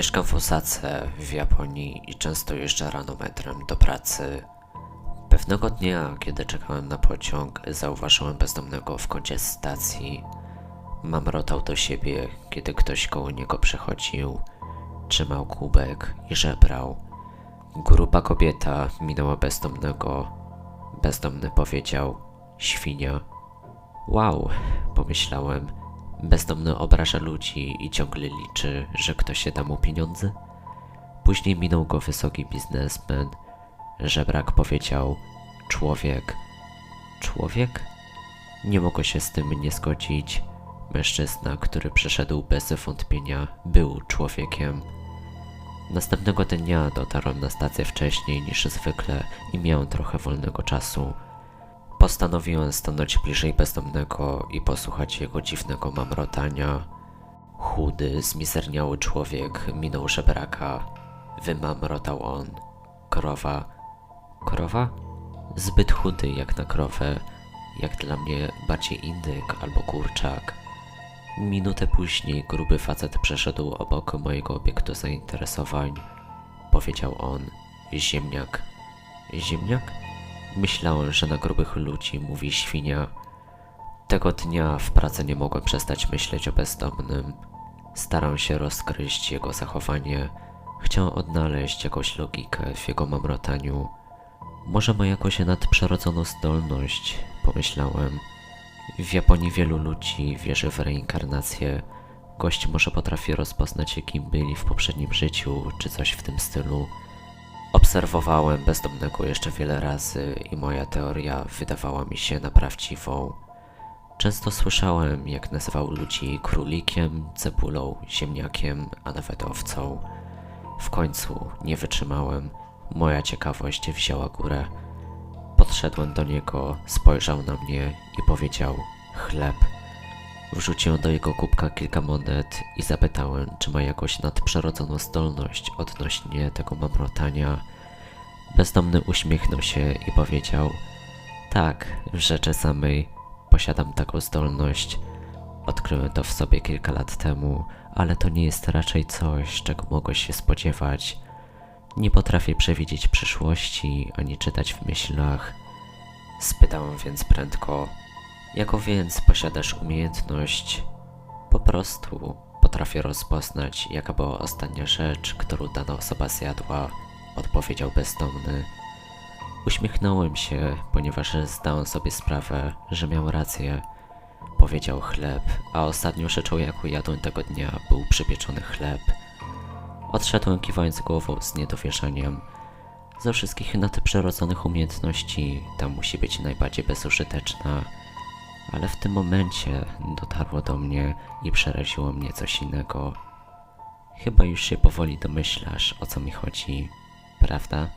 Mieszkam w Osace w Japonii i często jeżdżę rano metrem do pracy. Pewnego dnia, kiedy czekałem na pociąg, zauważyłem bezdomnego w kącie stacji. Mamrotał do siebie, kiedy ktoś koło niego przechodził. Trzymał kubek i żebrał. Gruba kobieta minęła bezdomnego. Bezdomny powiedział: Świnia. Wow, pomyślałem. Bezdomny obraża ludzi i ciągle liczy, że ktoś się da mu pieniądze. Później minął go wysoki biznesmen. Żebrak powiedział: Człowiek. Człowiek? Nie mogło się z tym nie zgodzić. Mężczyzna, który przeszedł bez wątpienia, był człowiekiem. Następnego dnia dotarłem na stację wcześniej niż zwykle i miałem trochę wolnego czasu. Postanowiłem stanąć bliżej bezdomnego i posłuchać jego dziwnego mamrotania. Chudy, zmizerniały człowiek minął żebraka. Wymamrotał on. Krowa. Krowa? Zbyt chudy jak na krowę. Jak dla mnie bardziej indyk albo kurczak. Minutę później gruby facet przeszedł obok mojego obiektu zainteresowań. Powiedział on. Ziemniak. Ziemniak? Myślałem, że na grubych ludzi mówi świnia. Tego dnia w pracy nie mogłem przestać myśleć o bezdomnym. Starałem się rozgryźć jego zachowanie. Chciałem odnaleźć jakąś logikę w jego mamrotaniu. Może ma jakąś nadprzyrodzoną zdolność, pomyślałem. W Japonii wielu ludzi wierzy w reinkarnację. Gość może potrafi rozpoznać, kim byli w poprzednim życiu, czy coś w tym stylu. Obserwowałem bezdomnego jeszcze wiele razy i moja teoria wydawała mi się na prawdziwą. Często słyszałem, jak nazywał ludzi królikiem, cebulą, ziemniakiem, a nawet owcą. W końcu nie wytrzymałem. Moja ciekawość wzięła górę. Podszedłem do niego, spojrzał na mnie i powiedział: Chleb. Wrzuciłem do jego kubka kilka monet i zapytałem, czy ma jakąś nadprzyrodzoną zdolność odnośnie tego mamrotania. Bezdomny uśmiechnął się i powiedział: Tak, w rzeczy samej posiadam taką zdolność. Odkryłem to w sobie kilka lat temu, ale to nie jest raczej coś, czego mogłeś się spodziewać. Nie potrafię przewidzieć przyszłości ani czytać w myślach. Spytałem więc prędko: Jaką więc posiadasz umiejętność? Po prostu potrafię rozpoznać, jaka była ostatnia rzecz, którą dana osoba zjadła, odpowiedział bezdomny. Uśmiechnąłem się, ponieważ zdałem sobie sprawę, że miał rację. Powiedział chleb, a ostatnią rzeczą, jaką jadłem tego dnia, był przypieczony chleb. Odszedłem kiwając głową z niedowierzaniem. Ze wszystkich nadprzyrodzonych umiejętności ta musi być najbardziej bezużyteczna. Ale w tym momencie dotarło do mnie i przeraziło mnie coś innego. Chyba już się powoli domyślasz, o co mi chodzi, prawda?